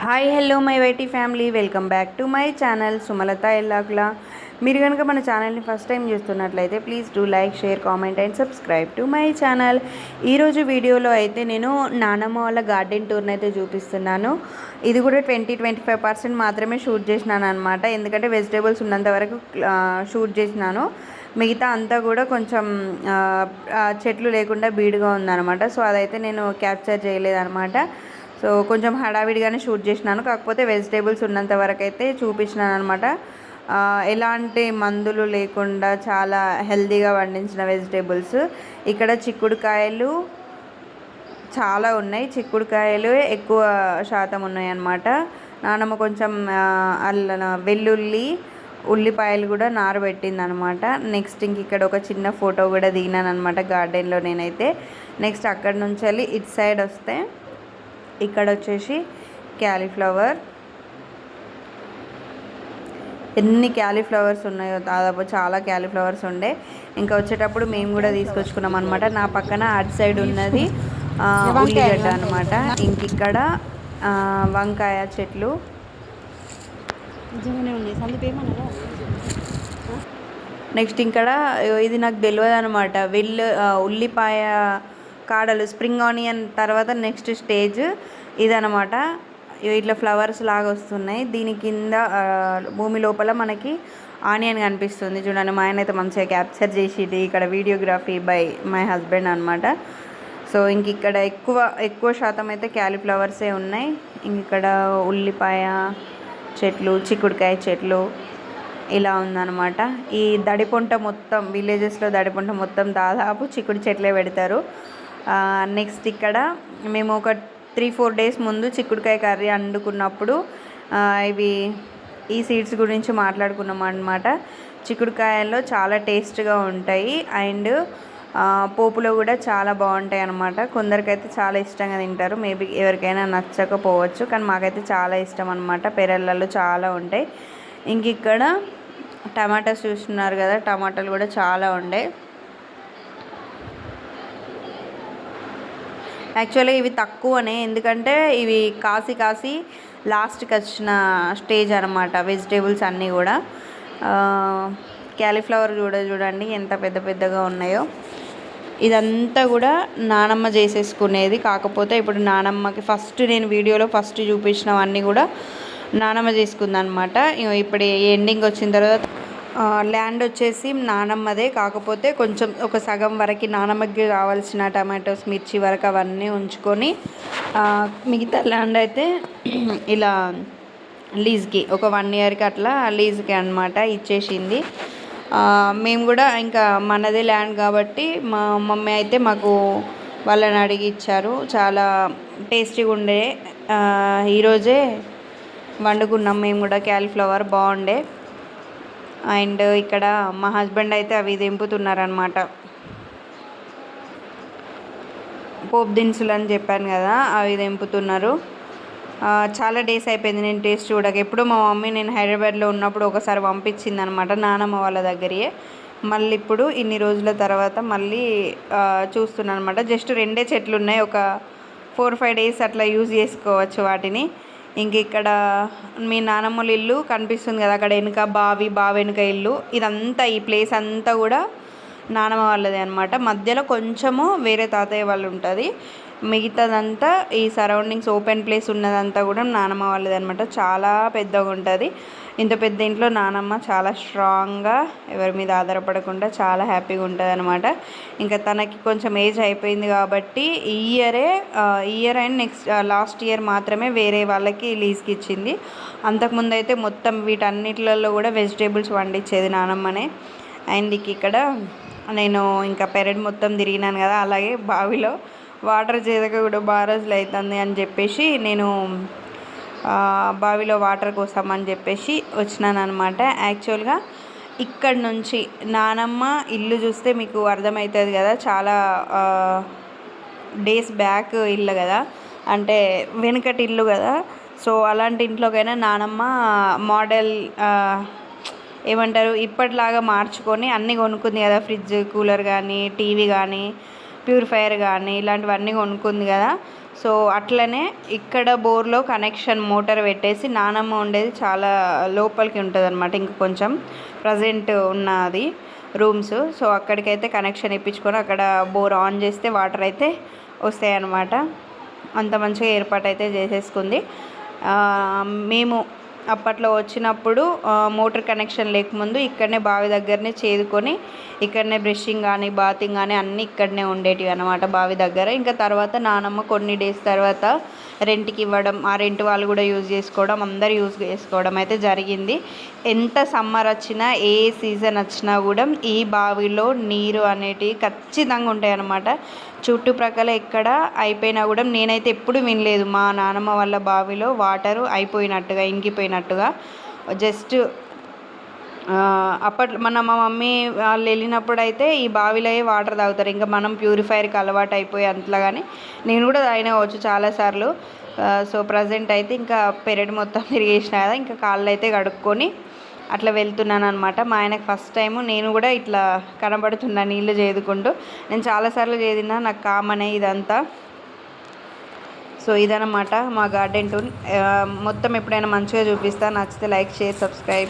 Hi hello my YT family welcome back to my channel Sumalatha Ellakula మీరు కనుక మన ఛానల్ని ఫస్ట్ టైం చూస్తున్నట్లయితే please do like share comment and subscribe to my channel ఈరోజు వీడియోలో అయితే నేను నానమ్మ వాళ్ళ గార్డెన్ టూర్ని అయితే చూపిస్తున్నాను. ఇది కూడా ట్వంటీ ట్వంటీ ఫైవ్ పర్సెంట్ మాత్రమే షూట్ చేసినాను అనమాట ఎందుకంటే వెజిటేబుల్స్ ఉన్నంత వరకు షూట్ చేసినాను. మిగతా అంతా కూడా కొంచెం చెట్లు లేకుండా బీడుగా ఉందన్నమాట. సో అదైతే నేను క్యాప్చర్ చేయలేదన్నమాట. సో కొంచెం హడావిడిగానే షూట్ చేసినాను. కాకపోతే వెజిటేబుల్స్ ఉన్నంత వరకు అయితే చూపించినాను అనమాట ఎలాంటి మందులు లేకుండా చాలా హెల్దీగా పండించిన వెజిటేబుల్స్. ఇక్కడ చిక్కుడుకాయలు చాలా ఉన్నాయి. చిక్కుడుకాయలు ఎక్కువ శాతం ఉన్నాయి అన్నమాట. నానమ్మ కొంచెం అల్ల వెల్లుల్లి ఉల్లిపాయలు కూడా నారబెట్టింది అనమాట నెక్స్ట్ ఇంక ఇక్కడ ఒక చిన్న ఫోటో కూడా దిగినాను అనమాట గార్డెన్లో నేనైతే. నెక్స్ట్ అక్కడ నుంచి వెళ్ళి ఇటు సైడ్ వస్తే ఇక్కడ వచ్చేసి క్యాలీఫ్లవర్. ఎన్ని క్యాలీఫ్లవర్స్ ఉన్నాయో దాదాపు చాలా క్యాలీఫ్లవర్స్ ఉండే. ఇంకా వచ్చేటప్పుడు మేము కూడా తీసుకొచ్చుకున్నాం అనమాట నా పక్కన అటు సైడ్ ఉన్నది ఉల్లిగడ్డ అనమాట ఇంక ఇక్కడ వంకాయ చెట్లు. నెక్స్ట్ ఇక్కడ ఇది నాకు తెలియదు అనమాట వెల్లు ఉల్లిపాయ కాడలు స్ప్రింగ్ ఆనియన్ తర్వాత నెక్స్ట్ స్టేజ్ ఇదనమాట ఇట్లా ఫ్లవర్స్ లాగా వస్తున్నాయి. దీని కింద భూమి లోపల మనకి ఆనియన్ కనిపిస్తుంది చూడండి. మా ఆయన అయితే మంచిగా క్యాప్చర్ చేసేది. ఇక్కడ వీడియోగ్రఫీ బై మై హస్బెండ్ అనమాట సో ఇంక ఇక్కడ ఎక్కువ ఎక్కువ శాతం అయితే క్యాలీఫ్లవర్సే ఉన్నాయి. ఇంక ఇక్కడ ఉల్లిపాయ చెట్లు చిక్కుడుకాయ చెట్లు ఇలా ఉందన్నమాట. ఈ దడిపొంట మొత్తం విలేజెస్లో దడిపొంట మొత్తం దాదాపు చిక్కుడు చెట్లే పెడతారు. నెక్స్ట్ ఇక్కడ మేము ఒక త్రీ ఫోర్ డేస్ ముందు చిక్కుడుకాయ కర్రీ వండుకున్నప్పుడు ఇవి ఈ సీడ్స్ గురించి మాట్లాడుకున్నాం అనమాట చిక్కుడుకాయల్లో చాలా టేస్ట్గా ఉంటాయి. అండ్ పోపులో కూడా చాలా బాగుంటాయి అన్నమాట. కొందరికైతే చాలా ఇష్టంగా తింటారు. మేబీ ఎవరికైనా నచ్చకపోవచ్చు కానీ మాకైతే చాలా ఇష్టం అనమాట పెరళ్ళలో చాలా ఉంటాయి. ఇంక ఇక్కడ టమాటాస్ చూస్తున్నారు కదా టమాటాలు కూడా చాలా ఉండే. యాక్చువల్లీ ఇవి తక్కువనే. ఎందుకంటే ఇవి కాసి కాసి లాస్ట్కి వచ్చిన స్టేజ్ అనమాట వెజిటేబుల్స్ అన్నీ కూడా. క్యాలీఫ్లవర్ కూడా చూడండి ఎంత పెద్ద పెద్దగా ఉన్నాయో. ఇదంతా కూడా నానమ్మ చేసేసుకునేది. కాకపోతే ఇప్పుడు నానమ్మకి ఫస్ట్ నేను వీడియోలో ఫస్ట్ చూపించినవన్నీ కూడా నానమ్మ చేసుకుందనమాట ఇప్పుడు ఎండింగ్ వచ్చిన తర్వాత ల్యాండ్ వచ్చేసి నానమ్మదే. కాకపోతే కొంచెం ఒక సగం వరకు నానమ్మకి కావాల్సిన టమాటోస్ మిర్చి వరకు అవన్నీ ఉంచుకొని మిగతా ల్యాండ్ అయితే ఇలా లీజ్కి ఒక వన్ ఇయర్కి అట్లా లీజ్కి అనమాట ఇచ్చేసింది. మేము కూడా ఇంకా మనదే ల్యాండ్ కాబట్టి మా మమ్మీ అయితే మాకు వాళ్ళని అడిగి ఇచ్చారు. చాలా టేస్టీగా ఉండే. ఈరోజే వండుకున్నాం. మేము కూడా క్యాలీఫ్లవర్ బాగుండే. అండ్ ఇక్కడ మా హస్బెండ్ అయితే అవి దింపుతున్నారనమాట పోపు దినుసులు అని చెప్పాను కదా అవి దింపుతున్నారు. చాలా డేస్ అయిపోయింది నేను టేస్ట్ చూడక. ఎప్పుడు మా మమ్మీ నేను హైదరాబాద్లో ఉన్నప్పుడు ఒకసారి పంపించింది అనమాట నానమ్మ వాళ్ళ దగ్గరే. మళ్ళీ ఇప్పుడు ఇన్ని రోజుల తర్వాత మళ్ళీ చూస్తున్నాను అనమాట జస్ట్ రెండే చెట్లు ఉన్నాయి ఒక ఫోర్ ఫైవ్ డేస్ అట్లా యూజ్ చేసుకోవచ్చు వాటిని. ఇంక ఇక్కడ మీ నానమ్మల ఇల్లు కనిపిస్తుంది కదా అక్కడ వెనుక బావి బావి వెనుక ఇల్లు. ఇదంతా ఈ ప్లేస్ అంతా కూడా నానమ్మ వాళ్ళది అనమాట మధ్యలో కొంచెము వేరే తాతయ్య వాళ్ళు ఉంటుంది మిగతాదంతా ఈ సరౌండింగ్స్ ఓపెన్ ప్లేస్ ఉన్నదంతా కూడా నానమ్మ వాళ్ళది అనమాట చాలా పెద్దగా ఉంటుంది. ఇంత పెద్ద ఇంట్లో నానమ్మ చాలా స్ట్రాంగ్గా ఎవరి మీద ఆధారపడకుండా చాలా హ్యాపీగా ఉంటుంది అనమాట ఇంకా తనకి కొంచెం ఏజ్ అయిపోయింది కాబట్టి ఈ ఇయరే year and next last year మాత్రమే వేరే వాళ్ళకి లీజ్కి ఇచ్చింది. అంతకుముందు అయితే మొత్తం వీటన్నిటిలలో కూడా వెజిటేబుల్స్ వండించేది నానమ్మనే. అండ్ ఇక్కడ నేను ఇంకా పెరడ్ మొత్తం తిరిగినాను కదా అలాగే బావిలో వాటర్ చేదక కూడా బాగా రోజులు అవుతుంది అని చెప్పేసి నేను బావిలో వాటర్ కోసామని చెప్పేసి వచ్చినాను అనమాట యాక్చువల్గా ఇక్కడ నుంచి నానమ్మ ఇల్లు చూస్తే మీకు అర్థమవుతుంది కదా చాలా డేస్ బ్యాక్ ఇల్లు కదా. అంటే వెనుకటి ఇల్లు కదా. సో అలాంటి ఇంట్లోకైనా నానమ్మ మోడల్ ఏమంటారు ఇప్పటిలాగా మార్చుకొని అన్నీ కొనుక్కుంది కదా. ఫ్రిడ్జ్ కూలర్ కానీ టీవీ కానీ ప్యూరిఫైయర్ కానీ ఇలాంటివన్నీ కొనుక్కుంది కదా. సో అట్లనే ఇక్కడ బోర్లో కనెక్షన్ మోటార్ పెట్టేసి నానమ్మ ఉండేది చాలా లోపలికి ఉంటుంది అనమాట ఇంకా కొంచెం ప్రజెంట్ ఉన్నది రూమ్స్. సో అక్కడికైతే కనెక్షన్ ఇప్పించుకొని అక్కడ బోర్ ఆన్ చేస్తే వాటర్ అయితే వస్తాయి అన్నమాట అంత మంచిగా ఏర్పాటు అయితే చేసేసుకుంది మేము అప్పట్లో వచ్చినప్పుడు మోటార్ కనెక్షన్ లేకముందు ఇక్కడనే బావి దగ్గరనే చేదుకొని ఇక్కడనే బ్రషింగ్ కానీ బాతింగ్ కానీ అన్నీ ఇక్కడనే ఉండేటివి అనమాట బావి దగ్గర. ఇంకా తర్వాత నానమ్మ కొన్ని డేస్ తర్వాత రెంట్కి ఇవ్వడం ఆ రెంట్ వాళ్ళు కూడా యూజ్ చేసుకోవడం అందరు యూజ్ చేసుకోవడం అయితే జరిగింది. ఎంత సమ్మర్ వచ్చినా ఏ సీజన్ వచ్చినా కూడా ఈ బావిలో నీరు అనేటివి ఖచ్చితంగా ఉంటాయి అన్నమాట చుట్టుప్రక్కల ఎక్కడ అయిపోయినా కూడా నేనైతే ఎప్పుడు వినలేదు. మా నానమ్మ వాళ్ళ బావిలో వాటరు అయిపోయినట్టుగా ఇంకిపోయినట్టుగా. జస్ట్ అప్పట్లో మన మా మమ్మీ వాళ్ళు వెళ్ళినప్పుడు అయితే ఈ బావిలో వాటర్ తాగుతారు. ఇంకా మనం ప్యూరిఫైర్కి అలవాటు అయిపోయి అంతలా కానీ నేను కూడా తాగినవచ్చు చాలాసార్లు. సో ప్రజెంట్ అయితే ఇంకా పెరడు మొత్తం తిరిగేసిన కదా ఇంకా కాళ్ళు అయితే కడుక్కొని అట్లా వెళ్తున్నాను అనమాట మా ఆయనకు ఫస్ట్ టైము నేను కూడా ఇట్లా కనబడుతున్నా నీళ్ళు చేదుకుంటూ. నేను చాలాసార్లు చేదినా నాకు కామనే ఇదంతా. సో ఇదనమాట మా గార్డెన్ టూర్ మొత్తం ఎప్పుడైనా మంచిగా చూపిస్తా. నచ్చితే లైక్ షేర్ సబ్స్క్రైబ్